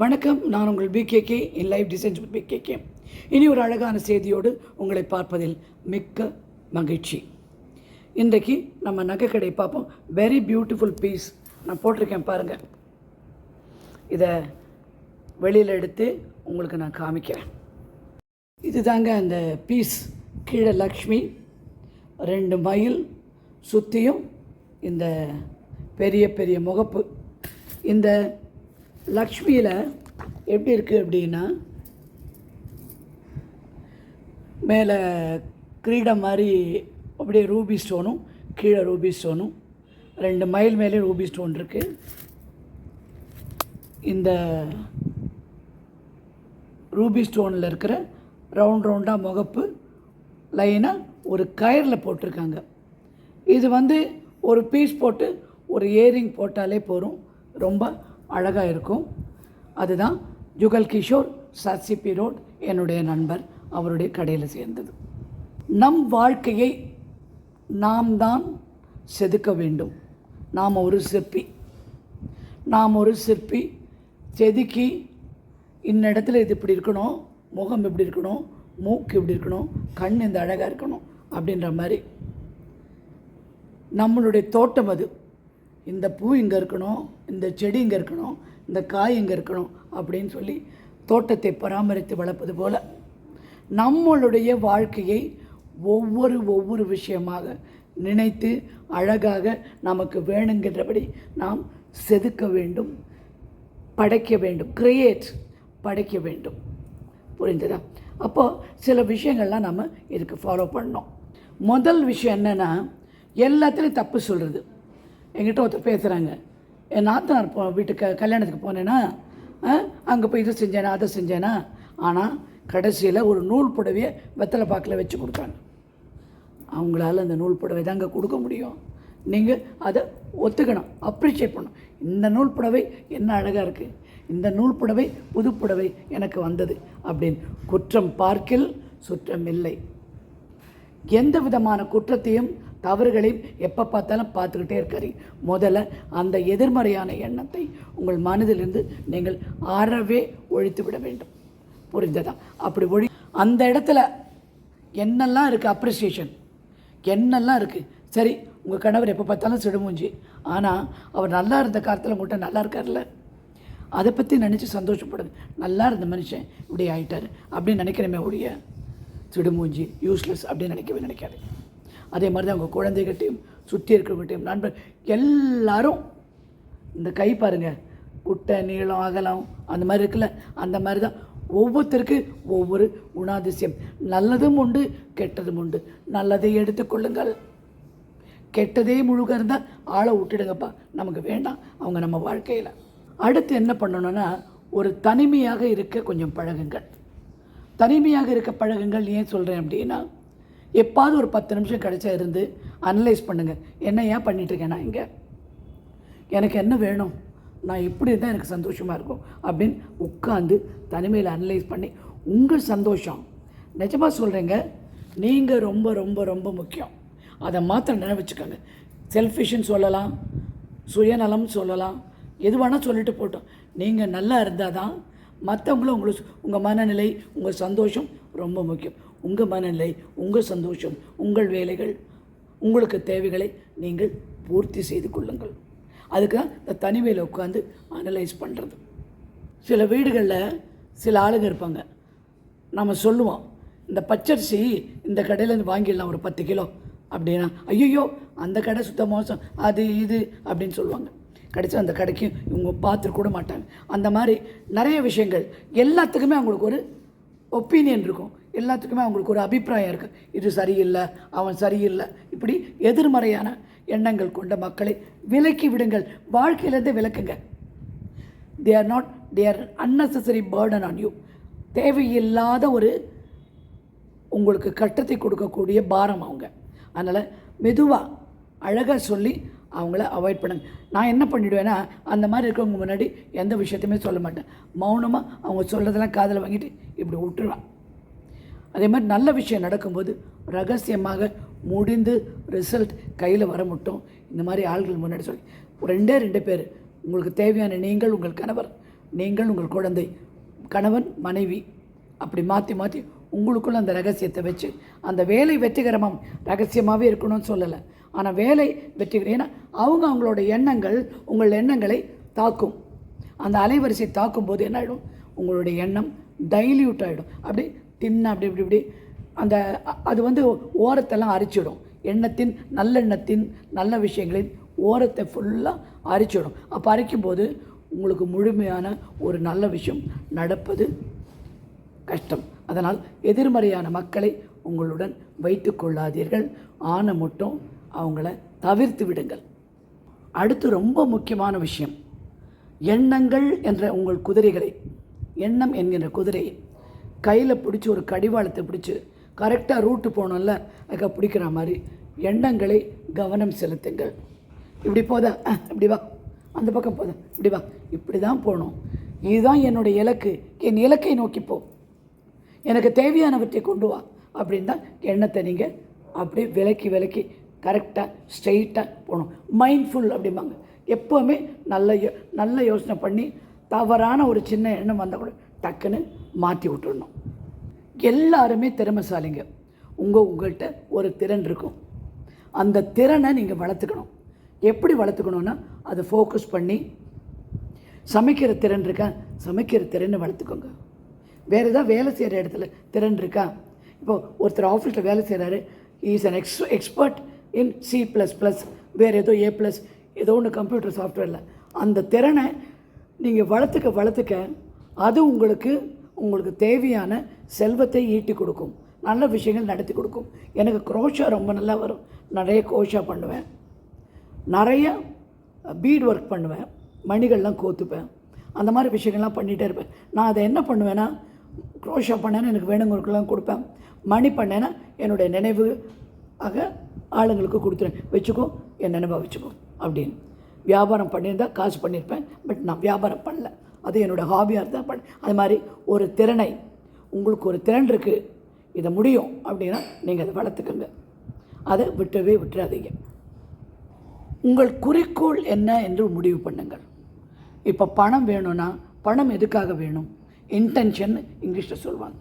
வணக்கம். நான் உங்கள் PKK in life designs with PKK இனி ஒரு அழகான செய்தியோடு உங்களை பார்ப்பதில் மிக்க மகிழ்ச்சி. இன்றைக்கு நம்ம நகைக்கடை பார்ப்போம். வெரி பியூட்டிஃபுல் பீஸ் நான் போட்டிருக்கேன் பாருங்கள் இதை வெளியில் எடுத்து உங்களுக்கு நான் காமிக்கிறேன். இது தாங்க அந்த பீஸ் கீழே லக்ஷ்மி ரெண்டு மயில் சுற்றியும் இந்த பெரிய பெரிய முகப்பு. இந்த லக்ஷ்மியில் எப்படி இருக்குது அப்படின்னா மேலே கிரீடம் மாதிரி அப்படியே ரூபி ஸ்டோனும் கீழே ரூபி ஸ்டோனும் ரெண்டு மைல் மேலே ரூபி ஸ்டோன் இருக்குது இந்த ரூபி ஸ்டோனில் இருக்கிற ரவுண்ட் ரவுண்டாக முகப்பு லைனாக ஒரு கயரில் போட்டிருக்காங்க. இது வந்து ஒரு பீஸ் போட்டு ஒரு இயரிங் போட்டாலே போதும். ரொம்ப அழகாக இருக்கும் அதுதான் ஜுகல் கிஷோர் சசிபி ரோட் என்னுடைய நண்பர். அவருடைய கடையில் சேர்ந்தது. நம் வாழ்க்கையை நாம் தான் செதுக்க வேண்டும். நாம் ஒரு சிற்பி. நாம் ஒரு சிற்பி. செதுக்கி இந்த இடத்துல இது இப்படி இருக்கணும் முகம் இப்படி இருக்கணும் மூக்கு இப்படி இருக்கணும் கண் இந்த அழகாக இருக்கணும் அப்படின்ற மாதிரி நம்மளுடைய தோட்டம் அது. இந்த பூ இங்கே இருக்கணும் இந்த செடி இங்கே இருக்கணும் இந்த காய் இங்கே இருக்கணும் அப்படின்னு சொல்லி தோட்டத்தை பராமரித்து வளர்ப்பது போல் நம்மளுடைய வாழ்க்கையை ஒவ்வொரு ஒவ்வொரு விஷயமாக நினைத்து அழகாக நமக்கு வேணுங்கிறபடி நாம் செதுக்க வேண்டும் படைக்க வேண்டும் கிரியேட் படைக்க வேண்டும். புரிஞ்சுதா? அப்போது சில விஷயங்கள்லாம் நம்ம இதுக்கு ஃபாலோ பண்ணோம் முதல் விஷயம் என்னென்னா எல்லாத்துலேயும் தப்பு சொல்கிறது என்கிட்ட ஒருத்தர் பேசுகிறாங்க என் நாத்தனார் போ வீட்டுக்கு கல்யாணத்துக்கு போனேன்னா அங்கே போய் இதை செஞ்சேனா அதை செஞ்சேனா ஆனால் கடைசியில் ஒரு நூல் புடவையை வெத்தலை பாக்கில் வச்சு கொடுத்தாங்க. அவங்களால அந்த நூல் புடவை தாங்க கொடுக்க முடியும். நீங்கள் அதை ஒத்துக்கணும் அப்ரிஷியேட் பண்ணணும். இந்த நூல் புடவை என்ன அழகாக இருக்குது இந்த நூல் புடவை புது புடவை எனக்கு வந்தது அப்படின்னு. குற்றம் பார்க்கில் சுற்றம் இல்லை. எந்த விதமான குற்றத்தையும் தவறுகளையும் எப்போ பார்த்தாலும் பார்த்துக்கிட்டே இருக்காரு முதல்ல அந்த எதிர்மறையான எண்ணத்தை உங்கள் மனதிலிருந்து நீங்கள் அறவே ஒழித்து விட வேண்டும். புரிந்ததா? அப்படி ஒழி அந்த இடத்துல என்னெல்லாம் இருக்குது அப்ரிசியேஷன் என்னெல்லாம் இருக்குது சரி உங்கள் கணவர் எப்போ பார்த்தாலும் சிடுமூஞ்சி. ஆனால் அவர் நல்லா இருந்த காலத்தில் உங்கள்கிட்ட நல்லா இருக்கார்ல அதை பற்றி நினச்சி சந்தோஷப்படுது. நல்லா இருந்த மனுஷன் இப்படி ஆகிட்டார் அப்படின்னு நினைக்கிறமே ஒழிய சிடுமூஞ்சி யூஸ்லெஸ் அப்படின்னு நினைக்கவே நினைக்காது அதே மாதிரி தான் அவங்க குழந்தைகிட்டையும் சுற்றி இருக்கிறவங்ககிட்டையும் நண்பர் எல்லாரும் இந்த கை பாருங்கள் குட்டை நீளம் அகலம் அந்த மாதிரி இருக்குல்ல? அந்த மாதிரி தான். ஒவ்வொருத்தருக்கு ஒவ்வொரு குணாதிசயம். நல்லதும் உண்டு கெட்டதும் உண்டு. நல்லதை எடுத்துக்கொள்ளுங்கள் கெட்டதே முழுக இருந்தால் ஆளை விட்டுடுங்கப்பா. நமக்கு வேண்டாம். அவங்க நம்ம வாழ்க்கையில். அடுத்து என்ன பண்ணணும்னா ஒரு தனிமையாக இருக்க கொஞ்சம் பழகுங்கள். தனிமையாக இருக்க பழகுங்கள் ஏன் சொல்கிறேன் அப்படின்னா எப்பாவது ஒரு பத்து நிமிஷம் கிடைச்சா இருந்து அனலைஸ் பண்ணுங்கள் என்ன ஏன் பண்ணிகிட்ருக்கேன் நான் இங்கே? எனக்கு என்ன வேணும்? நான் எப்படி இருந்தால் எனக்கு சந்தோஷமாக இருக்கும்? அப்படின்னு உட்காந்து தனிமையில் அனலைஸ் பண்ணி உங்கள் சந்தோஷம். நிஜமாக சொல்கிறேங்க நீங்கள் ரொம்ப ரொம்ப ரொம்ப முக்கியம். அதை மாத்திரம் நினைவச்சுக்கோங்க. செல்ஃபிஷ்னு சொல்லலாம் சுயநலம் சொல்லலாம் எது வேணால் சொல்லிட்டு போட்டோம். நீங்கள் நல்லா இருந்தால் தான் மற்றவங்களும் உங்களுக்கு உங்கள் மனநிலை உங்கள் சந்தோஷம் ரொம்ப முக்கியம். உங்கள் மனநிலை உங்கள் சந்தோஷம் உங்கள் வேலைகள் உங்களுக்கு தேவைகளை நீங்கள் பூர்த்தி செய்து கொள்ளுங்கள். அதுக்கு தான் இந்த தனிமையில் உட்காந்து அனலைஸ் பண்ணுறது சில வீடுகளில் சில ஆளுங்க இருப்பாங்க. நம்ம சொல்லுவோம் இந்த பச்சரிசி இந்த கடையிலேருந்து வாங்கிடலாம் ஒரு பத்து கிலோ அப்படின்னா ஐயோ அந்த கடை சுத்த மோசம் அது இது அப்படின்னு சொல்லுவாங்க. கடைசி அந்த கடைக்கு இவங்க பார்த்துட்டு கூட மாட்டாங்க. அந்த மாதிரி நிறைய விஷயங்கள் எல்லாத்துக்குமே அவங்களுக்கு ஒரு ஒப்பீனியன் இருக்கும். எல்லாத்துக்குமே அவங்களுக்கு ஒரு அபிப்பிராயம் இருக்குது இது சரியில்லை அவன் சரியில்லை. இப்படி எதிர்மறையான எண்ணங்கள் கொண்ட மக்களை விலக்கி விடுங்கள். வாழ்க்கையிலேருந்து விலக்குங்க. They are not they are unnecessary burden on you தேவையில்லாத ஒரு உங்களுக்கு கட்டத்தை கொடுக்கக்கூடிய பாரம் அவங்க. அதனால் மெதுவாக அழகாக சொல்லி அவங்கள அவாய்ட் பண்ணுங்க. நான் என்ன பண்ணிவிடுவேன்னா அந்த மாதிரி இருக்கவங்க முன்னாடி எந்த விஷயத்தையுமே சொல்ல மாட்டேன். மௌனமாக அவங்க சொல்கிறதெல்லாம் காதில் வாங்கிட்டு இப்படி விட்டுருவேன் அதே மாதிரி நல்ல விஷயம் நடக்கும்போது ரகசியமாக முடிந்து ரிசல்ட் கையில் வர மட்டும். இந்த மாதிரி ஆள்கள் முன்னாடி சொல்லி. ரெண்டே ரெண்டு பேர். உங்களுக்கு தேவையான நீங்கள் உங்கள் கணவர் நீங்கள் உங்கள் குழந்தை கணவன் மனைவி அப்படி மாற்றி மாற்றி உங்களுக்குள்ள அந்த ரகசியத்தை வச்சு அந்த வேலை வெற்றிகரமாக ரகசியமாகவே இருக்கணும்னு சொல்லலை. ஆனால் வேலை வெற்றிகரம் ஏன்னா அவங்க அவங்களோட எண்ணங்கள் உங்கள் எண்ணங்களை தாக்கும். அந்த அலைவரிசை தாக்கும் போது என்ன ஆகிடும் உங்களுடைய எண்ணம் டைல்யூட் ஆகிடும் அப்படி தின்ன அப்படி இப்படி இப்படி. அந்த அது வந்து ஓரத்தெல்லாம் அரிச்சிடும். எண்ணத்தின் நல்லெண்ணத்தின் நல்ல விஷயங்களின் ஓரத்தை ஃபுல்லாக அரிச்சிடும். அப்போ அரிக்கும்போது உங்களுக்கு முழுமையான ஒரு நல்ல விஷயம் நடப்பது கஷ்டம். அதனால் எதிர்மறையான மக்களை உங்களுடன் வைத்து கொள்ளாதீர்கள். ஆன மட்டும் அவங்கள தவிர்த்து விடுங்கள். அடுத்து ரொம்ப முக்கியமான விஷயம். எண்ணங்கள் என்ற உங்கள் குதிரைகளை எண்ணம் என்கின்ற குதிரையை கையில் பிடிச்சி ஒரு கடிவாளத்தை பிடிச்சி கரெக்டாக ரூட்டு போனோம்ல அதுக்கு பிடிக்கிற மாதிரி எண்ணங்களை கவனம் செலுத்துங்கள். இப்படி போதா? இப்படி வா. அந்த பக்கம் போதா? இப்படி வா. இப்படி தான் போகணும். இதுதான் என்னுடைய இலக்கு. என் இலக்கை நோக்கி எனக்கு தேவையானவற்றை கொண்டு வா. அப்படின்னு தான் எண்ணத்தை நீங்கள் அப்படியே விலக்கி விலக்கி கரெக்டாக ஸ்ட்ரெயிட்டாக போகணும். மைண்ட்ஃபுல் அப்படிம்பாங்க. எப்போவுமே நல்ல யோ நல்ல யோசனை பண்ணி தவறான ஒரு சின்ன எண்ணம் வந்தால் கூட டக்குன்னு மாற்றி விட்டுடணும் எல்லாருமே திறமைசாலிங்க. உங்கள் உங்கள்கிட்ட ஒரு திறன் இருக்கும். அந்த திறனை நீங்கள் வளர்த்துக்கணும். எப்படி வளர்த்துக்கணுன்னா அதை ஃபோக்கஸ் பண்ணி சமைக்கிற திறன் இருக்கா? சமைக்கிற திறனை வளர்த்துக்கோங்க. வேறு ஏதாவது வேலை செய்கிற இடத்துல திறன் இருக்கா? இப்போது ஒருத்தர் ஆஃபீஸில் வேலை செய்கிறாரு is an ex expert in C plus plus வேறு ஏதோ ஏ ப்ளஸ் ஏதோ ஒன்று கம்ப்யூட்டர் சாஃப்ட்வேரில் அந்த திறனை நீங்கள் வளர்த்துக்க வளர்த்துக்க அது உங்களுக்கு உங்களுக்கு தேவையான செல்வத்தை ஈட்டி கொடுக்கும். நல்ல விஷயங்கள் நடத்தி கொடுக்கும். எனக்கு குரோஷா ரொம்ப நல்லா வரும். நிறைய கோஷா பண்ணுவேன். நிறைய பீட் ஒர்க் பண்ணுவேன். மணிகள்லாம் கோத்துப்பேன். அந்த மாதிரி விஷயங்கள்லாம் பண்ணிகிட்டே இருப்பேன். நான் அதை என்ன பண்ணுவேன்னா குரோஷா பண்ணேன்னா எனக்கு வேணுங்கிறதுக்கெல்லாம் கொடுப்பேன். மணி பண்ணேன்னா என்னுடைய நினைவு ஆக ஆளுங்களுக்கு கொடுத்துருவேன். வச்சுக்கோ என் நினைவாக வச்சுக்கோ அப்படின்னு. வியாபாரம் பண்ணியிருந்தால் காசு பண்ணியிருப்பேன். பட் நான் வியாபாரம் பண்ணல. அது என்னோடய ஹாபியாக இருந்தால் பட் அது மாதிரி ஒரு திறனை உங்களுக்கு ஒரு திறன் இருக்குது இதை முடியும் அப்படின்னா நீங்கள் அதை வளர்த்துக்கோங்க. அதை விட்டவே விட்டுறாதீங்க. உங்கள் குறிக்கோள் என்ன என்று முடிவு பண்ணுங்கள். இப்போ பணம் வேணும்னா பணம் எதுக்காக வேணும்? இன்டென்ஷன் இங்கிலீஷில் சொல்லுவாங்க.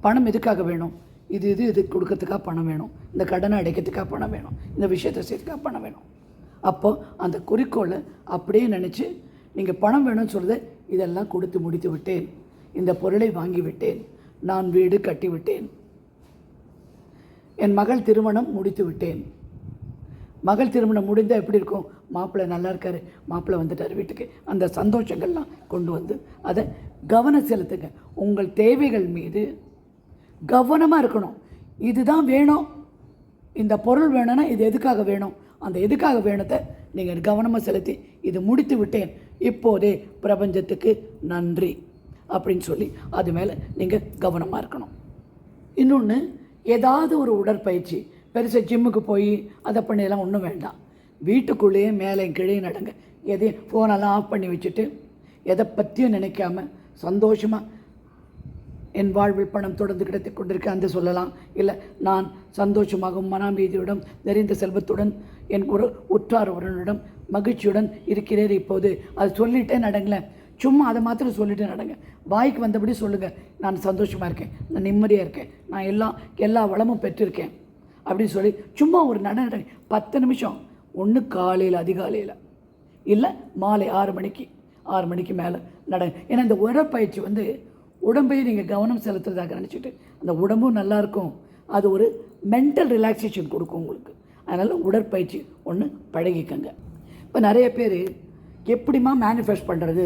பணம் எதுக்காக வேணும்? இது இது இது கொடுக்கறதுக்காக பணம் வேணும். இந்த கடனை அடைக்கிறதுக்காக பணம் வேணும். இந்த விஷயத்தை செய்யறதுக்காக பணம் வேணும். அப்போது அந்த குறிக்கோளை அப்படியே நினச்சி நீங்கள் பணம் வேணும்னு சொல்கிறது இதெல்லாம் கொடுத்து முடித்து விட்டேன். இந்த பொருளை வாங்கிவிட்டேன் நான் வீடு கட்டிவிட்டேன் என் மகள் திருமணம் முடித்து விட்டேன். மகள் திருமணம் முடிந்தால் எப்படி இருக்கும்? மாப்பிள்ளை நல்லா இருக்கார். மாப்பிள்ளை வந்துட்டார் வீட்டுக்கு. அந்த சந்தோஷங்கள்லாம் கொண்டு வந்து அதை கவனம் செலுத்துங்க. உங்கள் தேவைகள் மீது கவனமாக இருக்கணும். இதுதான் வேணும். இந்த பொருள் வேணும்னா இது எதுக்காக வேணும்? அந்த எதுக்காக வேணுத்தை நீங்கள் கவனமாக செலுத்தி இது முடித்து விட்டேன். இப்போதே பிரபஞ்சத்துக்கு நன்றி அப்படின்னு சொல்லி அது மேலே நீங்கள் கவனமாக இருக்கணும். இன்னொன்று ஏதாவது ஒரு உடற்பயிற்சி பெருசாக ஜிம்முக்கு போய் அதை பண்ணியெல்லாம் ஒன்றும் வேண்டாம். வீட்டுக்குள்ளேயே மேலே கீழே நடங்க. எதையும் ஃபோனெல்லாம் ஆஃப் பண்ணி வச்சுட்டு எதை பற்றியும் நினைக்காம சந்தோஷமாக என் வாழ்வில் பணம் தொடர்ந்து கிடைத்துக் கொண்டிருக்க அந்த சொல்லலாம். இல்லை நான் சந்தோஷமாகவும் மனாமீதியுடன் நிறைந்த செல்வத்துடன் என் ஒரு உற்றார் உறவினரிடம் மகிழ்ச்சியுடன் இருக்கிறீர் இப்போது. அது சொல்லிட்டே நடங்களேன். சும்மா அதை மாத்திரம் சொல்லிட்டு நடங்க. வாய்க்கு வந்தபடி சொல்லுங்கள் நான் சந்தோஷமாக இருக்கேன். நான் நிம்மதியாக இருக்கேன். நான் எல்லாம் எல்லா வளமும் பெற்றிருக்கேன். அப்படின்னு சொல்லி சும்மா ஒரு நட நட பத்து நிமிஷம். ஒன்று காலையில் அதிகாலையில். இல்லை மாலை ஆறு மணிக்கு ஆறு மணிக்கு மேலே நடங்க. ஏன்னா இந்த உடற்பயிற்சி வந்து உடம்பையும் நீங்கள் கவனம் செலுத்துறதாக நினச்சிட்டு அந்த உடம்பும் நல்லாயிருக்கும் அது ஒரு மென்டல் ரிலாக்ஸேஷன் கொடுக்கும் உங்களுக்கு. அதனால் உடற்பயிற்சி ஒன்று பழகிக்கங்க. இப்போ நிறைய பேர் எப்படிம்மா மேனிஃபெஸ்ட் பண்ணுறது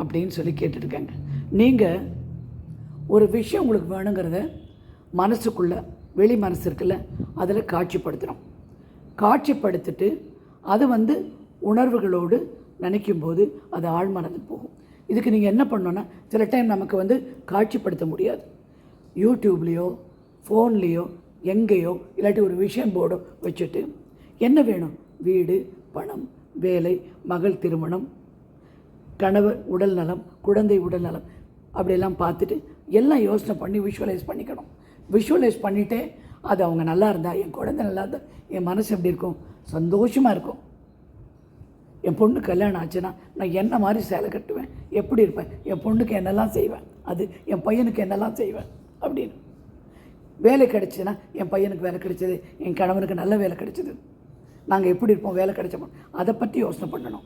அப்படின்னு சொல்லி கேட்டுட்ருக்காங்க நீங்கள் ஒரு விஷயம் உங்களுக்கு வேணுங்கிறத மனசுக்குள்ளே வெளி மனசு இருக்குல்ல அதில் காட்சிப்படுத்துகிறோம் காட்சிப்படுத்திட்டு அது வந்து உணர்வுகளோடு நினைக்கும் போது அது ஆழ்மனது போகும். இதுக்கு நீங்கள் என்ன பண்ணோன்னா சில டைம் நமக்கு வந்து காட்சிப்படுத்த முடியாது. யூடியூப்லேயோ ஃபோன்லேயோ எங்கேயோ இல்லாட்டி ஒரு விஷயம் போர்டோ வச்சுட்டு என்ன வேணும்? வீடு பணம் வேலை மகள் திருமணம் கணவர் உடல் நலம் குழந்தை உடல் நலம் அப்படியெல்லாம் பார்த்துட்டு எல்லாம் யோசனை பண்ணி விஷுவலைஸ் பண்ணிக்கணும். விஷுவலைஸ் பண்ணிவிட்டே அது அவங்க நல்லா இருந்தால் என் குழந்தை நல்லா இருந்தால் என் மனசு எப்படி இருக்கும்? சந்தோஷமாக இருக்கும். என் பொண்ணு கல்யாணம் ஆச்சுன்னா நான் என்ன மாதிரி சேலை கட்டுவேன்? எப்படி இருப்பேன்? என் பொண்ணுக்கு என்னெல்லாம் செய்வேன்? அது என் பையனுக்கு என்னெல்லாம் செய்வேன்? அப்படின்னு. வேலை கிடைச்சுன்னா என் பையனுக்கு வேலை கிடைச்சது என் கணவனுக்கு நல்ல வேலை கிடைச்சது. நாங்கள் எப்படி இருப்போம் வேலை கிடைச்சோம் அதை பற்றி யோசனை பண்ணணும்.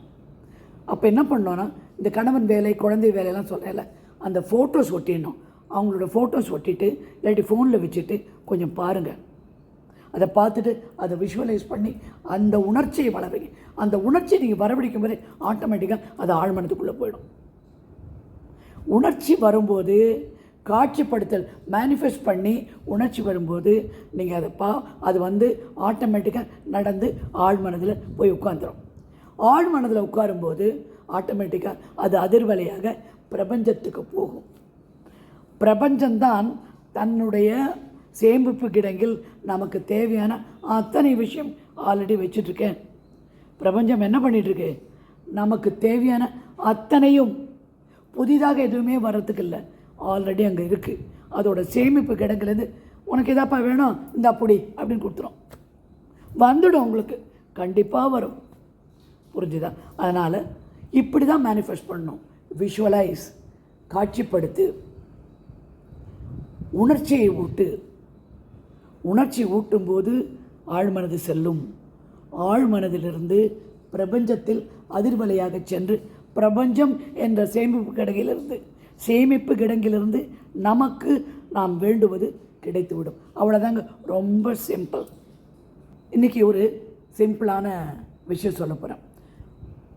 அப்போ என்ன பண்ணோன்னா இந்த கணவன் வேலை குழந்தை வேலையெல்லாம் சொல்லல அந்த ஃபோட்டோஸ் ஒட்டிடணும். அவங்களோட ஃபோட்டோஸ் ஒட்டிட்டு இல்லாட்டி ஃபோனில் வச்சுட்டு கொஞ்சம் பாருங்கள் அதை பார்த்துட்டு அதை விஷுவலைஸ் பண்ணி அந்த உணர்ச்சியை வளர்வீங்க அந்த உணர்ச்சியை நீங்கள் வரவழைக்கும் போது ஆட்டோமேட்டிக்காக அது ஆழ்மனத்துக்குள்ளே போயிடும். உணர்ச்சி வரும்போது காட்சிப்படுத்தல் மேனிஃபெஸ்ட் பண்ணி உணர்ச்சி வரும்போது நீங்கள் அதை பா அது வந்து ஆட்டோமேட்டிக்காக நடந்து ஆழ்மனதில் போய் உட்காந்துரும் ஆழ்மனதில் உட்காரும்போது ஆட்டோமேட்டிக்காக அது அதிர்வலையாக பிரபஞ்சத்துக்கு போகும். பிரபஞ்சம்தான் தன்னுடைய சேமிப்பு கிடங்கில் நமக்கு தேவையான அத்தனை விஷயம் ஆல்ரெடி வச்சிட்ருக்கேன். பிரபஞ்சம் என்ன பண்ணிகிட்ருக்கு நமக்கு தேவையான அத்தனையும் புதிதாக எதுவுமே வர்றதுக்கு இல்லை. ஆல்ரெடி அங்கே இருக்குது அதோட சேமிப்பு கிடங்குலேருந்து உனக்கு எதாப்பா வேணும்? இந்த அப்படி அப்படின்னு கொடுத்துரும். வந்துடும் உங்களுக்கு. கண்டிப்பாக வரும். புரிஞ்சுதா? அதனால் இப்படி தான் மேனிஃபெஸ்ட் பண்ணணும். விஷுவலைஸ் காட்சிப்படுத்து உணர்ச்சியை ஊட்டு. உணர்ச்சி ஊட்டும்போது ஆழ்மனது செல்லும். ஆழ்மனதிலிருந்து பிரபஞ்சத்தில் அதிர்வலையாக சென்று பிரபஞ்சம் என்ற சேமிப்பு கிடங்கிலிருந்து சேமிப்பு கிடங்கிலிருந்து நமக்கு நாம் வேண்டுவது கிடைத்துவிடும். அவ்வளோதாங்க ரொம்ப சிம்பிள் இன்றைக்கி ஒரு சிம்பிளான விஷயம் சொல்ல போகிறேன்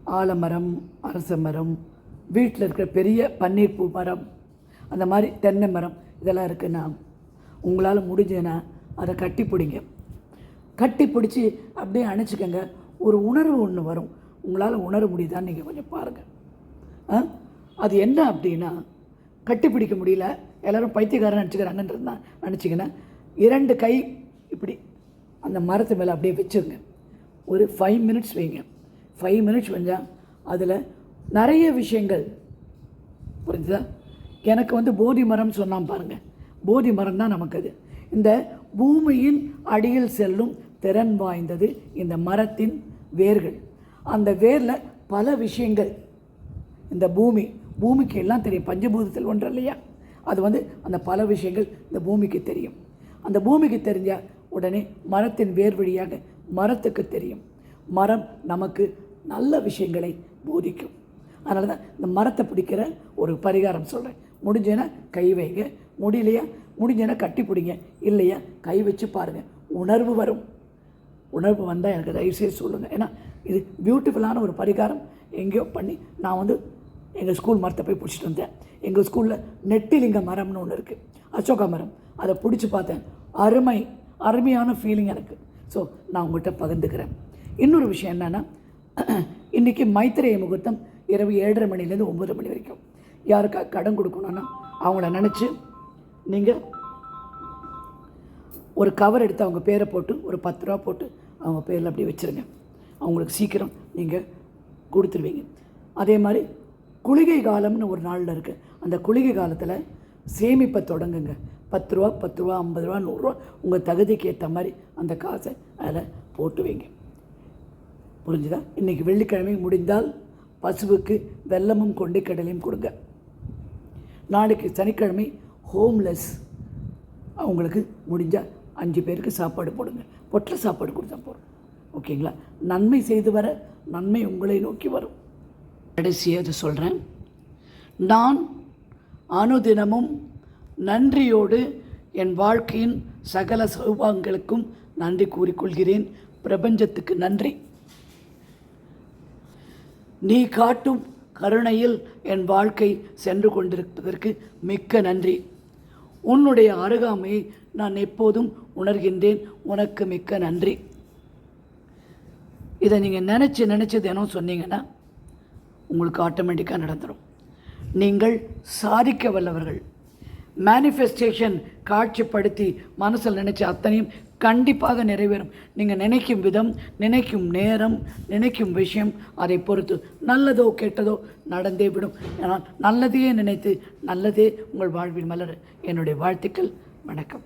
ஆலமரம் அரச மரம் வீட்டில் இருக்கிற பெரிய பன்னீர் பூ மரம் அந்த மாதிரி தென்னை மரம் இதெல்லாம் இருக்குன்னா உங்களால் முடிஞ்சதுன்னா அதை கட்டி பிடிங்க. கட்டி பிடிச்சி அப்படியே அணைச்சிக்கோங்க. ஒரு உணர்வு ஒன்று வரும். உங்களால் உணர முடியுதான்னு நீங்கள் கொஞ்சம் பாருங்கள் ஆ? அது என்ன அப்படின்னா கட்டிப்பிடிக்க முடியல. எல்லோரும் பைத்தியக்காரன் நினச்சிக்கிறாங்கன்றது தான் நினச்சிங்கன்னா இரண்டு கை இப்படி அந்த மரத்து மேலே அப்படியே வச்சுருங்க. ஒரு ஃபைவ் மினிட்ஸ் வைங்க. ஃபைவ் மினிட்ஸ் வந்தால் அதில் நிறைய விஷயங்கள். புரிஞ்சுதா? எனக்கு வந்து போதி மரம் சொன்னான் பாருங்கள் போதி மரம் தான் நமக்கு அது. இந்த பூமியின் அடியில் செல்லும் திறன் வாய்ந்தது இந்த மரத்தின் வேர்கள். அந்த வேரில் பல விஷயங்கள். இந்த பூமி பூமிக்கு எல்லாம் தெரியும். பஞ்சபூதத்தில் ஒன்று இல்லையா? அது வந்து அந்த பல விஷயங்கள் இந்த பூமிக்கு தெரியும். அந்த பூமிக்கு தெரிஞ்சால் உடனே மரத்தின் வேர் வழியாக மரத்துக்கு தெரியும். மரம் நமக்கு நல்ல விஷயங்களை போதிக்கும். அதனால தான் இந்த மரத்தை பிடிக்கிற ஒரு பரிகாரம் சொல்கிறேன் முடிஞ்சேன்னா கை வைங்க. முடியலையா? முடிஞ்சேன்னா கட்டி பிடிங்க. இல்லையா? கை வச்சு பாருங்கள் உணர்வு வரும். உணர்வு வந்தால் எனக்கு தயவுசெய்து சொல்லுங்கள் ஏன்னா இது பியூட்டிஃபுல்லான ஒரு பரிகாரம். எங்கேயோ பண்ணி நான் வந்து எங்கள் ஸ்கூல் மரத்தை போய் பிடிச்சிட்டு வந்தேன். எங்கள் ஸ்கூலில் நெட்டிலிங்க மரம்னு ஒன்று இருக்குது அசோகா மரம். அதை பிடிச்சி பார்த்தேன். அருமை அருமையான ஃபீலிங் எனக்கு. ஸோ நான் உங்கள்கிட்ட பகிர்ந்துக்கிறேன். இன்னொரு விஷயம் என்னென்னா இன்றைக்கி மைத்திரைய முகூர்த்தம் இரவு ஏழரை மணிலேருந்து ஒம்பது மணி வரைக்கும். யாருக்கா கடன் கொடுக்கணுன்னா அவங்கள நினச்சி நீங்கள் ஒரு கவர் எடுத்து அவங்க பேரை போட்டு ஒரு பத்து ரூபா போட்டு அவங்க பேரில் அப்படியே வச்சுருங்க. அவங்களுக்கு சீக்கிரம் நீங்கள் கொடுத்துருவீங்க. அதே மாதிரி குளிகை காலம்னு ஒரு நாளில் இருக்குது அந்த குளிகை காலத்தில் சேமிப்பை தொடங்குங்க. பத்து ரூபா பத்து ரூபா ஐம்பது ரூபா நூறுரூவா உங்கள் தகுதிக்கு ஏற்ற மாதிரி அந்த காசை அதில் போட்டு வைங்க. புரிஞ்சுதா? இன்றைக்கி வெள்ளிக்கிழமை முடிந்தால் பசுவுக்கு வெல்லமும் கொண்டு கடலையும் கொடுங்க. நாளைக்கு சனிக்கிழமை ஹோம்லெஸ் அவங்களுக்கு முடிஞ்சால் அஞ்சு பேருக்கு சாப்பாடு போடுங்க. பொட்டில் சாப்பாடு கொடுத்தா போகிறோம் ஓகேங்களா? நன்மை செய்து வர நன்மை உங்களை நோக்கி வரும். கடைசியாக அதை சொல்கிறேன் நான் அனுதினமும் நன்றியோடு என் வாழ்க்கையின் சகல சௌபாங்களுக்கும் நன்றி கூறிக்கொள்கிறேன். பிரபஞ்சத்துக்கு நன்றி. நீ காட்டும் கருணையில் என் வாழ்க்கை சென்று கொண்டிருப்பதற்கு மிக்க நன்றி. உன்னுடைய அருகாமையை நான் எப்போதும் உணர்கின்றேன். உனக்கு மிக்க நன்றி. இதை நீங்கள் நினச்சி நினச்சி தினம் சொன்னீங்கன்னா உங்களுக்கு ஆட்டோமேட்டிக்காக நடந்துடும் நீங்கள் சாதிக்க வல்லவர்கள் மேனிஃபெஸ்டேஷன் காட்சிப்படுத்தி மனசில் நினச்ச அத்தனையும் கண்டிப்பாக நிறைவேறும். நீங்கள் நினைக்கும் விதம் நினைக்கும் நேரம் நினைக்கும் விஷயம் அதை பொறுத்து நல்லதோ கெட்டதோ நடந்தே விடும். ஆனால் நல்லதையே நினைத்து நல்லதே உங்கள் வாழ்வில் மலர். என்னுடைய வாழ்த்துக்கள். வணக்கம்.